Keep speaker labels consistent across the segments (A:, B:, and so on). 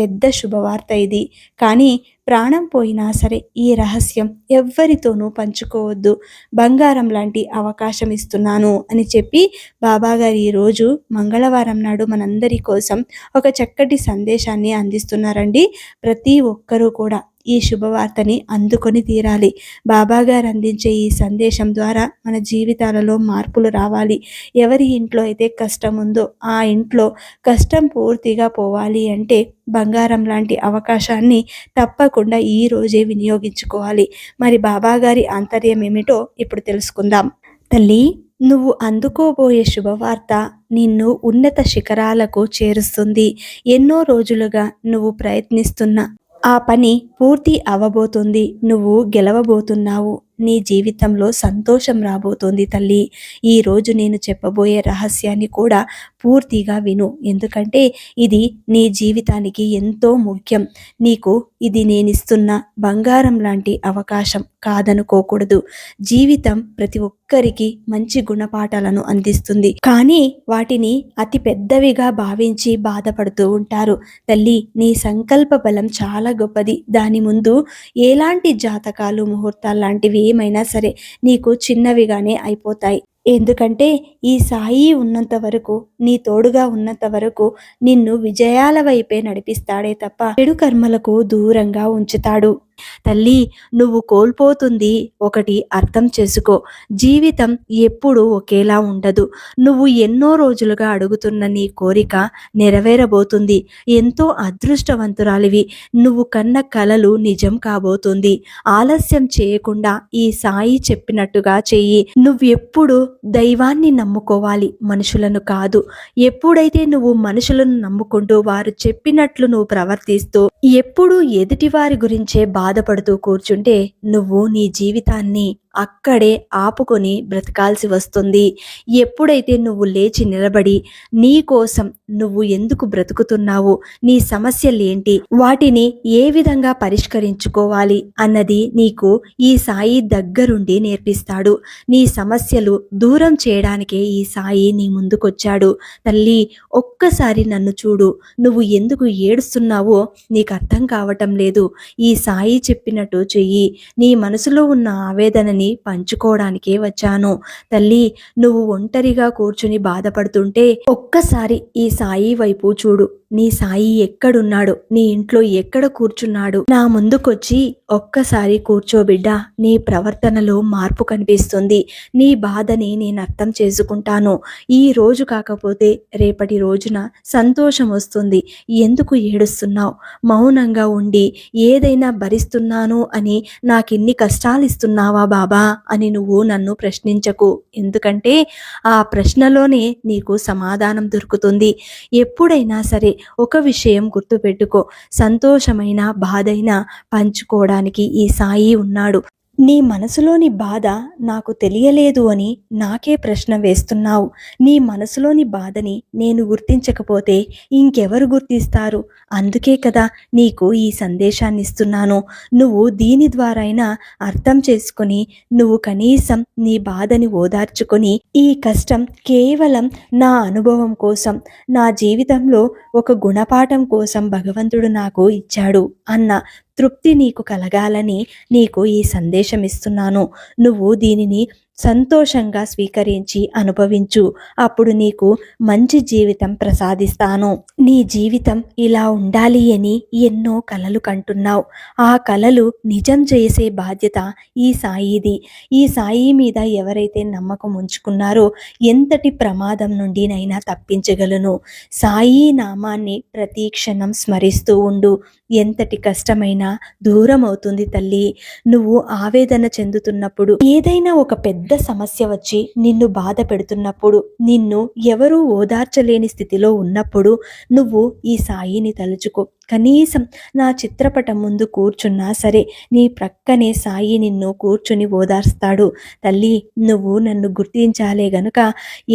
A: పెద్ద శుభవార్త ఇది. కానీ ప్రాణం పోయినా సరే ఈ రహస్యం ఎవ్వరితోనూ పంచుకోవద్దు. బంగారం లాంటి అవకాశం ఇస్తున్నాను అని చెప్పి బాబాగారు ఈరోజు మంగళవారం నాడు మనందరి కోసం ఒక చక్కటి సందేశాన్ని అందిస్తున్నారండి. ప్రతి ఒక్కరూ కూడా ఈ శుభవార్తని అందుకొని తీరాలి. బాబాగారు అందించే ఈ సందేశం ద్వారా మన జీవితాలలో మార్పులు రావాలి. ఎవరి ఇంట్లో అయితే కష్టం ఉందో ఆ ఇంట్లో కష్టం పూర్తిగా పోవాలి అంటే బంగారం లాంటి అవకాశాన్ని తప్పకుండా ఈ రోజే వినియోగించుకోవాలి. మరి బాబాగారి ఆంతర్యం ఏమిటో ఇప్పుడు తెలుసుకుందాం. తల్లి నువ్వు అందుకోబోయే శుభవార్త నిన్ను ఉన్నత శిఖరాలకు చేరుస్తుంది. ఎన్నో రోజులుగా నువ్వు ప్రయత్నిస్తున్న ఆ పని పూర్తి అవ్వబోతుంది నువ్వు గెలవబోతున్నావు. నీ జీవితంలో సంతోషం రాబోతోంది తల్లి. ఈరోజు నేను చెప్పబోయే రహస్యాన్ని కూడా పూర్తిగా విను. ఎందుకంటే ఇది నీ జీవితానికి ఎంతో ముఖ్యం. నీకు ఇది నేనిస్తున్న బంగారం లాంటి అవకాశం కాదనుకోకూడదు. జీవితం ప్రతి ఒక్కరికి మంచి గుణపాఠాలను అందిస్తుంది. కానీ వాటిని అతి పెద్దవిగా భావించి బాధపడుతూ ఉంటారు. తల్లి నీ సంకల్ప బలం చాలా గొప్పది. దాని ముందు ఎలాంటి జాతకాలు ముహూర్తాలు లాంటివి ఏమైనా సరే నీకు చిన్నవిగానే అయిపోతాయి. ఎందుకంటే ఈ సాయి ఉన్నంత వరకు నీ తోడుగా ఉన్నంత వరకు నిన్ను విజయాల వైపే నడిపిస్తాడే తప్ప చెడు కర్మలకు దూరంగా ఉంచుతాడు. తల్లి నువ్వు కోల్పోతుంది ఒకటి అర్థం చేసుకో. జీవితం ఎప్పుడూ ఒకేలా ఉండదు. నువ్వు ఎన్నో రోజులుగా అడుగుతున్న నీ కోరిక నెరవేరబోతుంది. ఎంతో అదృష్టవంతురాలివి. నువ్వు కన్న కలలు నిజం కాబోతుంది. ఆలస్యం చేయకుండా ఈ సాయి చెప్పినట్టుగా చెయ్యి. నువ్వెప్పుడు దైవాన్ని నమ్ముకోవాలి మనుషులను కాదు. ఎప్పుడైతే నువ్వు మనుషులను నమ్ముకుంటూ వారు చెప్పినట్లు నువ్వు ప్రవర్తిస్తూ ఎప్పుడు ఎదుటివారి గురించే బాధ బాధపడుతూ కూర్చుంటే నువ్వు నీ జీవితాన్ని అక్కడే ఆపుకొని బ్రతకాల్సి వస్తుంది. ఎప్పుడైతే నువ్వు లేచి నిలబడి నీ కోసం నువ్వు ఎందుకు బ్రతుకుతున్నావు? నీ సమస్యలేంటి వాటిని ఏ విధంగా పరిష్కరించుకోవాలి? అన్నది నీకు ఈ సాయి దగ్గరుండి నేర్పిస్తాడు. నీ సమస్యలు దూరం చేయడానికే ఈ సాయి నీ ముందుకొచ్చాడు. తల్లి ఒక్కసారి నన్ను చూడు. నువ్వు ఎందుకు ఏడుస్తున్నావో నీకు అర్థం కావటం లేదు. ఈ సాయి చెప్పినట్టు చెయ్యి. నీ మనసులో ఉన్న ఆవేదనని పంచుకోవడానికే వచ్చాను. తల్లి నువ్వు ఒంటరిగా కూర్చుని బాధపడుతుంటే ఒక్కసారి ఈ సాయి వైపు చూడు. నీ సాయి ఎక్కడున్నాడు? నీ ఇంట్లో ఎక్కడ కూర్చున్నాడు? నా ముందుకొచ్చి ఒక్కసారి కూర్చోబిడ్డ నీ ప్రవర్తనలో మార్పు కనిపిస్తుంది. నీ బాధని నేను అర్థం చేసుకుంటాను. ఈ రోజు కాకపోతే రేపటి రోజున సంతోషం వస్తుంది. ఎందుకు ఏడుస్తున్నావు? మౌనంగా ఉండి ఏదైనా భరిస్తున్నాను అని నాకిన్ని కష్టాలు ఇస్తున్నావా బాబా? అని నువ్వు నన్ను ప్రశ్నించకు. ఎందుకంటే ఆ ప్రశ్నలోనే నీకు సమాధానం దొరుకుతుంది. ఎప్పుడైనా సరే ఒక విషయం గుర్తుపెట్టుకో. సంతోషమైన బాధైనా పంచుకోవడానికి ఈ సాయి ఉన్నాడు. నీ మనసులోని బాధ నాకు తెలియలేదు అని నాకే ప్రశ్న వేస్తున్నావు. నీ మనసులోని బాధని నేను గుర్తించకపోతే ఇంకెవరు గుర్తిస్తారు? అందుకే కదా నీకు ఈ సందేశాన్ని ఇస్తున్నాను నువ్వు దీని ద్వారైనా అర్థం చేసుకొని నువ్వు కనీసం నీ బాధని ఓదార్చుకొని ఈ కష్టం కేవలం నా అనుభవం కోసం నా జీవితంలో ఒక గుణపాఠం కోసం భగవంతుడు నాకు ఇచ్చాడు అన్న తృప్తి నీకు కలగాలని నీకు ఈ సందేశం ఇస్తున్నాను నువ్వు దీనిని సంతోషంగా స్వీకరించి అనుభవించు. అప్పుడు నీకు మంచి జీవితం ప్రసాదిస్తాను. నీ జీవితం ఇలా ఉండాలి అని ఎన్నో కలలు కంటున్నావు. ఆ కలలు నిజం చేసే బాధ్యత ఈ సాయిది. ఈ సాయి మీద ఎవరైతే నమ్మకం ఉంచుకున్నారో ఎంతటి ప్రమాదం నుండినైనా తప్పించగలను. సాయి నామాన్ని ప్రతి క్షణం స్మరిస్తూ ఉండు. ఎంతటి కష్టమైనా దూరం అవుతుంది తల్లి. నువ్వు ఆవేదన చెందుతున్నప్పుడు ఏదైనా ఒక పెద్ద సమస్య వచ్చి నిన్ను బాధ పెడుతున్నప్పుడు నిన్ను ఎవరూ ఓదార్చలేని స్థితిలో ఉన్నప్పుడు నువ్వు ఈ సాయిని తలుచుకో. కనీసం నా చిత్రపటం ముందు కూర్చున్నా సరే నీ ప్రక్కనే సాయి నిన్ను కూర్చుని ఓదార్స్తాడు. తల్లి నువ్వు నన్ను గుర్తించాలే గనుక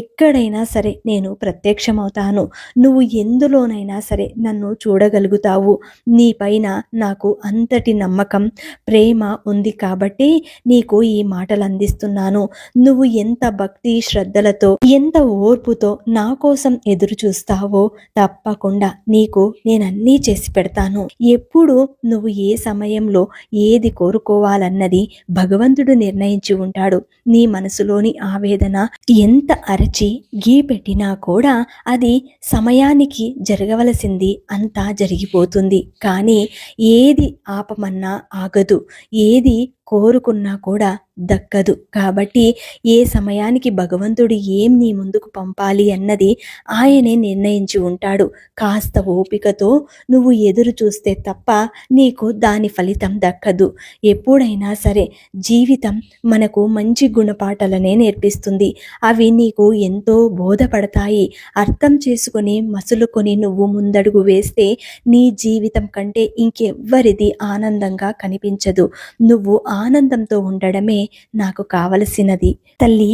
A: ఎక్కడైనా సరే నేను ప్రత్యక్షమవుతాను. నువ్వు ఎందులోనైనా సరే నన్ను చూడగలుగుతావు. నీ పైన నాకు అంతటి నమ్మకం ప్రేమ ఉంది కాబట్టి నీకు ఈ మాటలు అందిస్తున్నాను నువ్వు ఎంత భక్తి శ్రద్ధలతో ఎంత ఓర్పుతో నా కోసం ఎదురు చూస్తావో తప్పకుండా నీకు నేనన్నీ చేసి పెడతాను ఎప్పుడు నువ్వు ఏ సమయంలో ఏది కోరుకోవాలన్నది భగవంతుడు నిర్ణయించి ఉంటాడు. నీ మనసులోని ఆవేదన ఎంత అరచి గీ పెట్టినా కూడా అది సమయానికి జరగవలసింది అంతా జరిగిపోతుంది. కానీ ఏది ఆపమన్నా ఆగదు. ఏది కోరుకున్నా కూడా దక్కదు. కాబట్టి ఏ సమయానికి భగవంతుడు ఏం నీ ముందుకు పంపాలి అన్నది ఆయనే నిర్ణయించి ఉంటాడు. కాస్త ఓపికతో నువ్వు ఎదురు చూస్తే తప్ప నీకు దాని ఫలితం దక్కదు. ఎప్పుడైనా సరే జీవితం మనకు మంచి గుణపాఠాలనే నేర్పిస్తుంది. అవి నీకు ఎంతో బోధపడతాయి. అర్థం చేసుకొని మసులుకొని నువ్వు ముందడుగు వేస్తే నీ జీవితం కంటే ఇంకెవ్వరిది ఆనందంగా కనిపించదు. నువ్వు ఆనందంతో ఉండడమే నాకు కావలసినది. తల్లి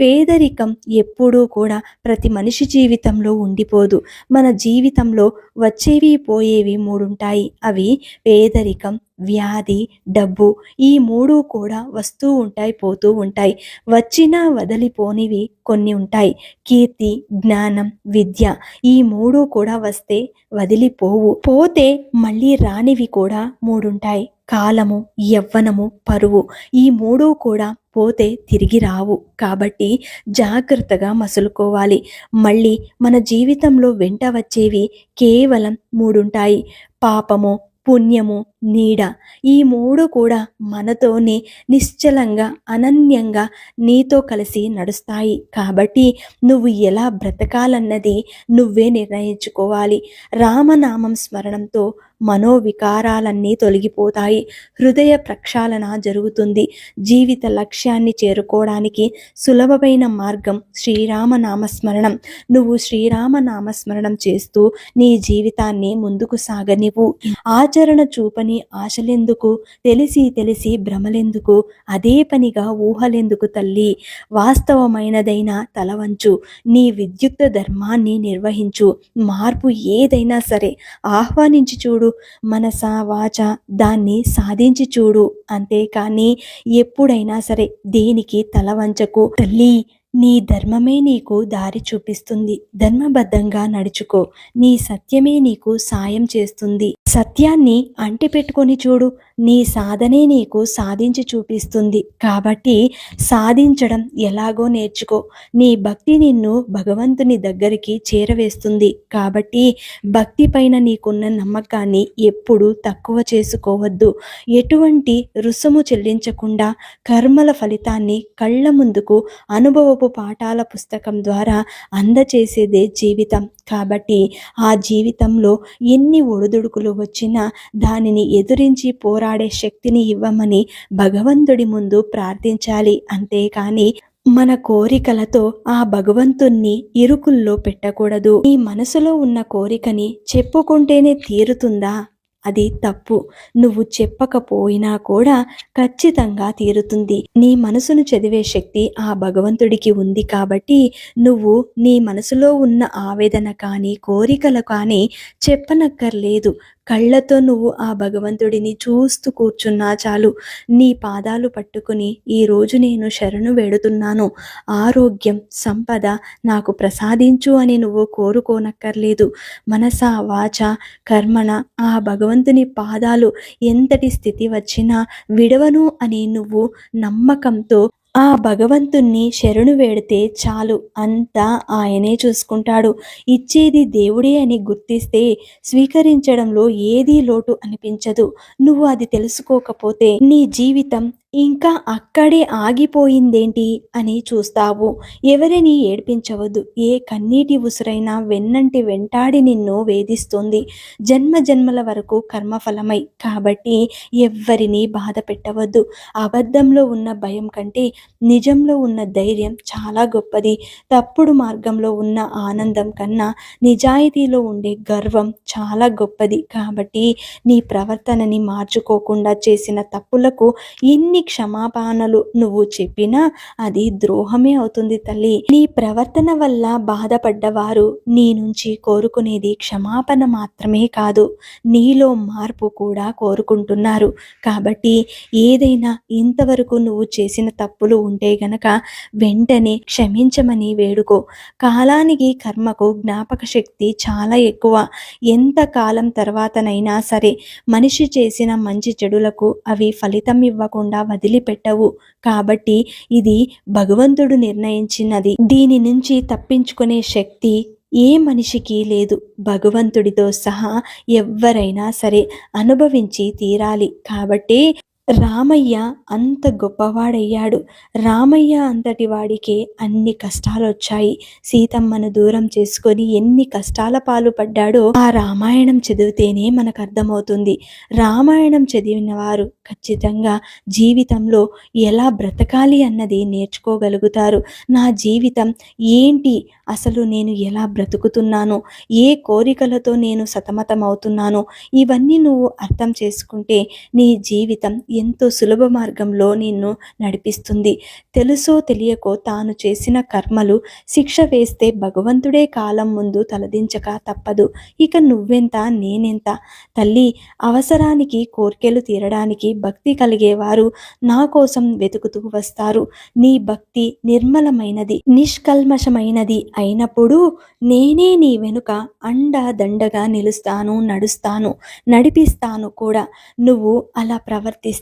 A: పేదరికం ఎప్పుడూ కూడా ప్రతి మనిషి జీవితంలో ఉండిపోదు. మన జీవితంలో వచ్చేవి పోయేవి మూడుంటాయి. అవి పేదరికం వ్యాధి డబ్బు ఈ మూడు కూడా వస్తూ ఉంటాయి పోతూ ఉంటాయి. వచ్చినా వదిలిపోనివి కొన్ని ఉంటాయి. కీర్తి జ్ఞానం విద్య ఈ మూడు కూడా వస్తే వదిలిపోవు. పోతే మళ్ళీ రానివి కూడా మూడుంటాయి. కాలము యవ్వనము పరువు ఈ మూడు కూడా పోతే తిరిగి రావు. కాబట్టి జాగ్రత్తగా మసులుకోవాలి. మళ్ళీ మన జీవితంలో వెంట వచ్చేవి కేవలం మూడుంటాయి. పాపము పుణ్యము నీడ ఈ మూడు కూడా మనతోనే నిశ్చలంగా అనన్యంగా నీతో కలిసి నడుస్తాయి. కాబట్టి నువ్వు ఎలా బ్రతకాలన్నది నువ్వే నిర్ణయించుకోవాలి. రామనామం స్మరణంతో మనోవికారాలన్నీ తొలగిపోతాయి. హృదయ ప్రక్షాళన జరుగుతుంది. జీవిత లక్ష్యాన్ని చేరుకోవడానికి సులభమైన మార్గం శ్రీరామనామస్మరణం. నువ్వు శ్రీరామనామస్మరణం చేస్తూ నీ జీవితాన్ని ముందుకు సాగనివ్వు. ఆచరణ చూపని ఆశలెందుకు? తెలిసి తెలిసి భ్రమలెందుకు? అదే పనిగా ఊహలెందుకు తల్లి? వాస్తవమైనదైన తలవంచు. నీ విద్యుక్త ధర్మాన్ని నిర్వహించు. మార్పు ఏదైనా సరే ఆహ్వానించి చూడు. మనస వాచ దాన్ని సాధించి చూడు అంతేకాని ఎప్పుడైనా సరే దేనికి తల వంచకు? తల్లి నీ ధర్మమే నీకు దారి చూపిస్తుంది. ధర్మబద్ధంగా నడుచుకో. నీ సత్యమే నీకు సాయం చేస్తుంది. సత్యాన్ని అంటిపెట్టుకొని చూడు. నీ సాధనే నీకు సాధించి చూపిస్తుంది. కాబట్టి సాధించడం ఎలాగో నేర్చుకో. నీ భక్తి నిన్ను భగవంతుని దగ్గరికి చేరవేస్తుంది. కాబట్టి భక్తి పైన నీకున్న నమ్మకాన్ని ఎప్పుడు తక్కువ చేసుకోవద్దు. ఎటువంటి రుసుము చెల్లించకుండా కర్మల ఫలితాన్ని కళ్ళ ముందుకు అనుభవపు పాఠాల పుస్తకం ద్వారా అందచేసేదే జీవితం. కాబట్టి ఆ జీవితంలో ఎన్ని ఒడిదుడుకులు వచ్చినా దానిని ఎదురించి పోరాడే శక్తిని ఇవ్వమని భగవంతుడి ముందు ప్రార్థించాలి. అంతేకాని మన కోరికలతో ఆ భగవంతుణ్ణి ఇరుకుల్లో పెట్టకూడదు. నీ మనసులో ఉన్న కోరికని చెప్పుకుంటేనే తీరుతుందా? అది తప్పు. నువ్వు చెప్పకపోయినా కూడా ఖచ్చితంగా తీరుతుంది. నీ మనసును చదివే శక్తి ఆ భగవంతుడికి ఉంది కాబట్టి నువ్వు నీ మనసులో ఉన్న ఆవేదన కానీ కోరికలు కానీ చెప్పనక్కర్లేదు. కళ్ళతో నువ్వు ఆ భగవంతుడిని చూస్తూ కూర్చున్నా చాలు. నీ పాదాలు పట్టుకుని ఈరోజు నేను శరణు వేడుతున్నాను. ఆరోగ్యం సంపద నాకు ప్రసాదించు అని నువ్వు కోరుకోనక్కర్లేదు. మనస వాచ కర్మణ ఆ భగవంతుని పాదాలు ఎంతటి స్థితి వచ్చినా విడవను అని నువ్వు నమ్మకంతో ఆ భగవంతుణ్ణి శరణు వేడితే చాలు. అంతా ఆయనే చూసుకుంటాడు. ఇచ్చేది దేవుడే అని గుర్తిస్తే స్వీకరించడంలో ఏదీ లోటు అనిపించదు. నువ్వు అది తెలుసుకోకపోతే నీ జీవితం ఇంకా అక్కడే ఆగిపోయిందేంటి అని చూస్తావు. ఎవరిని ఏడ్పించవద్దు. ఏ కన్నీటి ఉసురైనా వెన్నంటి వెంటాడి నిన్ను వేధిస్తుంది. జన్మ జన్మల వరకు కర్మఫలమై. కాబట్టి ఎవ్వరిని బాధ పెట్టవద్దు. అబద్ధంలో ఉన్న భయం కంటే నిజంలో ఉన్న ధైర్యం చాలా గొప్పది. తప్పుడు మార్గంలో ఉన్న ఆనందం కన్నా నిజాయితీలో ఉండే గర్వం చాలా గొప్పది. కాబట్టి నీ ప్రవర్తనని మార్చుకోకుండా చేసిన తప్పులకు ఎన్ని క్షమాపణలు నువ్వు చెప్పినా అది ద్రోహమే అవుతుంది తల్లి. నీ ప్రవర్తన వల్ల బాధపడ్డవారు నీ నుంచి కోరుకునేది క్షమాపణ మాత్రమే కాదు నీలో మార్పు కూడా కోరుకుంటున్నారు. కాబట్టి ఏదైనా ఇంతవరకు నువ్వు చేసిన తప్పులు ఉంటే గనక వెంటనే క్షమించమని వేడుకో. కాలానికి కర్మకు జ్ఞాపక శక్తి చాలా ఎక్కువ. ఎంత కాలం తర్వాతనైనా సరే మనిషి చేసిన మంచి చెడులకు అవి ఫలితం ఇవ్వకుండా వదిలిపెట్టవు. కాబట్టి ఇది భగవంతుడు నిర్ణయించినది. దీని నుంచి తప్పించుకునే శక్తి ఏ మనిషికి లేదు. భగవంతుడితో సహా ఎవ్వరైనా సరే అనుభవించి తీరాలి. కాబట్టి రామయ్య అంత గొప్పవాడయ్యాడు. రామయ్య అంతటి వాడికే అన్ని కష్టాలు వచ్చాయి సీతమ్మను దూరం చేసుకొని ఎన్ని కష్టాల పాలు పడ్డాడో ఆ రామాయణం చదివితేనే మనకు అర్థమవుతుంది రామాయణం చదివిన వారు ఖచ్చితంగా జీవితంలో ఎలా బ్రతకాలి అన్నది నేర్చుకోగలుగుతారు. నా జీవితం ఏంటి? అసలు నేను ఎలా బ్రతుకుతున్నాను? ఏ కోరికలతో నేను సతమతమవుతున్నాను? ఇవన్నీ నువ్వు అర్థం చేసుకుంటే నీ జీవితం ఎంతో సులభ మార్గంలో నిన్ను నడిపిస్తుంది. తెలుసో తెలియకో తాను చేసిన కర్మలు శిక్ష వేస్తే భగవంతుడే కాలం ముందు తలదించక తప్పదు. ఇక నువ్వెంత నేనెంత? తల్లి అవసరానికి కోర్కెలు తీరడానికి భక్తి కలిగేవారు నా కోసం వెతుకుతూ వస్తారు. నీ భక్తి నిర్మలమైనది నిష్కల్మషమైనది అయినప్పుడు నేనే నీ వెనుక అండ దండగా నిలుస్తాను నడుస్తాను నడిపిస్తాను కూడా. నువ్వు అలా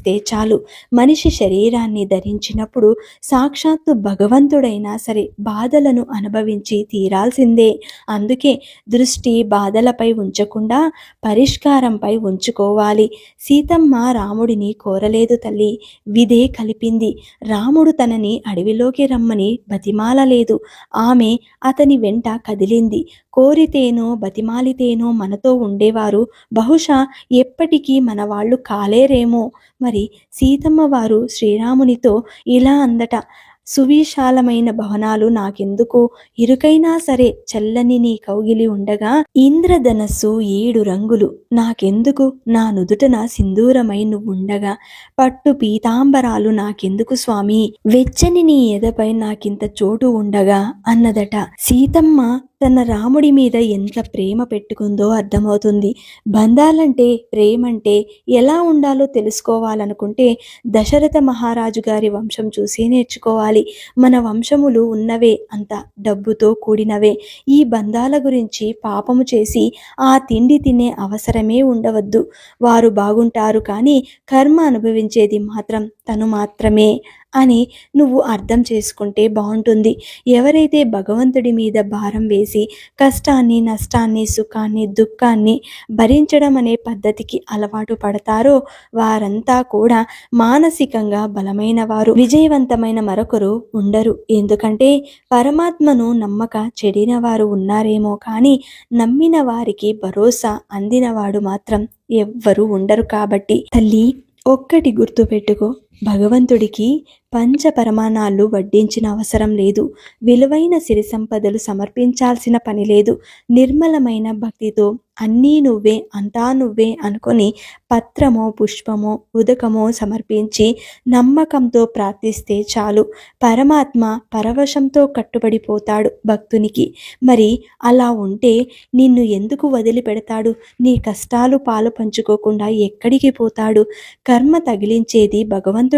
A: ధరిస్తే చాలు. మనిషి శరీరాన్ని ధరించినప్పుడు సాక్షాత్తు భగవంతుడైనా సరే బాధలను అనుభవించి తీరాల్సిందే. అందుకే దృష్టి బాధలపై ఉంచకుండా పరిష్కారంపై ఉంచుకోవాలి. సీతమ్మ రాముడిని కోరలేదు తల్లి. విదే కలిపింది. రాముడు తనని అడవిలోకి రమ్మని బతిమాలలేదు. ఆమె అతని వెంట కదిలింది. కోరితేనో బతిమాలితేనో మనతో ఉండేవారు. బహుశా ఎప్పటికీ మన వాళ్ళు కాలేరేమో. మరి సీతమ్మ వారు శ్రీరామునితో ఇలా అందట సువిశాలమైన భవనాలు నాకెందుకు? ఇరుకైనా సరే చల్లని నీ కౌగిలి ఉండగా ఇంద్రధనస్సు ఏడు రంగులు. నాకెందుకు? నా నుదుటన సింధూరమై నువ్వుండగా. పట్టు పీతాంబరాలు నాకెందుకు స్వామి? వెచ్చని నీ ఎదపై నాకింత చోటు ఉండగా అన్నదట. సీతమ్మ తన రాముడి మీద ఎంత ప్రేమ పెట్టుకుందో అర్థమవుతుంది. బంధాలంటే ప్రేమంటే ఎలా ఉండాలో తెలుసుకోవాలనుకుంటే దశరథ మహారాజు గారి వంశం చూసి నేర్చుకోవాలి. మన వంశములు ఉన్నవే అంత డబ్బుతో కూడినవే. ఈ బంధాల గురించి పాపము చేసి ఆ తిండి తినే అవసరమే ఉండవద్దు. వారు బాగుంటారు కానీ కర్మ అనుభవించేది మాత్రం తను మాత్రమే అని నువ్వు అర్థం చేసుకుంటే బాగుంటుంది. ఎవరైతే భగవంతుడి మీద భారం వేసి కష్టాన్ని నష్టాన్ని సుఖాన్ని దుఃఖాన్ని భరించడం అనే పద్ధతికి అలవాటు పడతారో వారంతా కూడా మానసికంగా బలమైన వారు. విజయవంతమైన మరొకరు ఉండరు. ఎందుకంటే పరమాత్మను నమ్మక చెడిన వారు ఉన్నారేమో కానీ నమ్మిన వారికి భరోసా అందినవాడు మాత్రం ఎవ్వరూ ఉండరు కాబట్టి తల్లి ఒక్కటి గుర్తుపెట్టుకో. భగవంతుడికి పంచపరమాణాలు వడ్డించిన అవసరం లేదు. విలువైన సిరి సంపదలు సమర్పించాల్సిన పని లేదు. నిర్మలమైన భక్తితో అన్నీ నువ్వే అంతా నువ్వే అనుకొని పత్రమో పుష్పమో ఉదకమో సమర్పించి నమ్మకంతో ప్రార్థిస్తే చాలు. పరమాత్మ పరవశంతో కట్టుబడిపోతాడు భక్తునికి. మరి అలా ఉంటే నిన్ను ఎందుకు వదిలిపెడతాడు? నీ కష్టాలు పాలు పంచుకోకుండా ఎక్కడికి పోతాడు? కర్మ తగిలించేది భగవంతుడే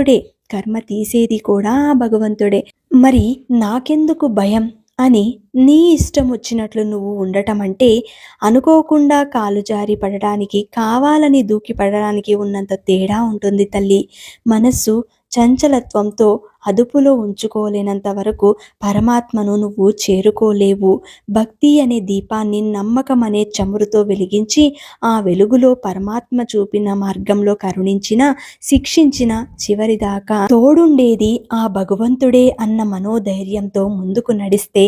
A: కర్మ తీసేది కూడా ఆ భగవంతుడే. మరి నాకెందుకు భయం? అని నీ ఇష్టం వచ్చినట్లు నువ్వు ఉండటం అంటే అనుకోకుండా కాలు జారి పడడానికి కావాలని దూకి పడడానికి ఉన్నంత తేడా ఉంటుంది తల్లి. మనస్సు చంచలత్వంతో అదుపులో ఉంచుకోలేనంత వరకు పరమాత్మను నువ్వు చేరుకోలేవు. భక్తి అనే దీపాన్ని నమ్మకం అనే చమురుతో వెలిగించి ఆ వెలుగులో పరమాత్మ చూపిన మార్గంలో కరుణించిన శిక్షించిన చివరిదాకా తోడుండేది ఆ భగవంతుడే అన్న మనోధైర్యంతో ముందుకు నడిస్తే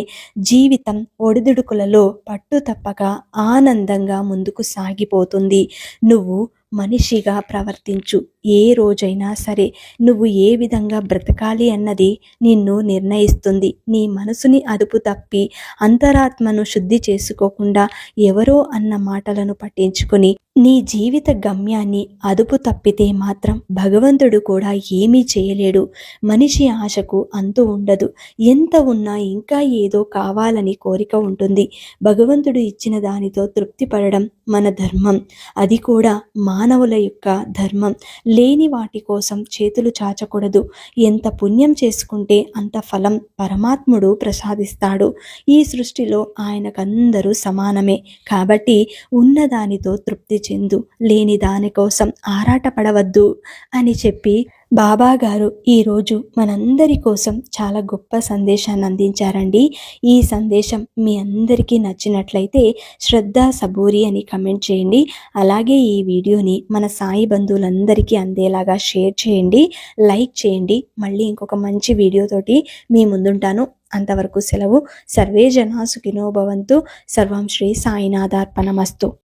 A: జీవితం ఒడిదుడుకులలో పట్టు తప్పక ఆనందంగా ముందుకు సాగిపోతుంది. నువ్వు మనిషిగా ప్రవర్తించు. ఏ రోజైనా సరే నువ్వు ఏ విధంగా బ్రతకాలి అన్నది నిన్ను నిర్ణయిస్తుంది. నీ మనసుని అదుపు తప్పి అంతరాత్మను శుద్ధి చేసుకోకుండా ఎవరో అన్న మాటలను పట్టించుకొని నీ జీవిత గమ్యాన్ని అదుపు తప్పితే మాత్రం భగవంతుడు కూడా ఏమీ చేయలేడు. మనిషి ఆశకు అంతు ఉండదు. ఎంత ఉన్నా ఇంకా ఏదో కావాలని కోరిక ఉంటుంది. భగవంతుడు ఇచ్చిన దానితో తృప్తి పడడం మన ధర్మం. అది కూడా మానవుల యొక్క ధర్మం. లేని వాటి కోసం చేతులు చాచకూడదు. ఎంత పుణ్యం చేసుకుంటే అంత ఫలం పరమాత్ముడు ప్రసాదిస్తాడు. ఈ సృష్టిలో ఆయనకందరూ సమానమే. కాబట్టి ఉన్నదానితో తృప్తి చెందు. లేని దాని కోసం ఆరాటపడవద్దు అని చెప్పి బాబా గారు ఈరోజు మనందరి కోసం చాలా గొప్ప సందేశాన్ని అందించారండి. ఈ సందేశం మీ అందరికీ నచ్చినట్లయితే శ్రద్ధ సబూరి అని కమెంట్ చేయండి. అలాగే ఈ వీడియోని మన సాయి బంధువులందరికీ అందేలాగా షేర్ చేయండి. లైక్ చేయండి. మళ్ళీ ఇంకొక మంచి వీడియోతోటి మీ ముందుంటాను. అంతవరకు సెలవు. సర్వే జనా సుఖినో భవంతు. సర్వం శ్రీ సాయినాథార్పణమస్తు.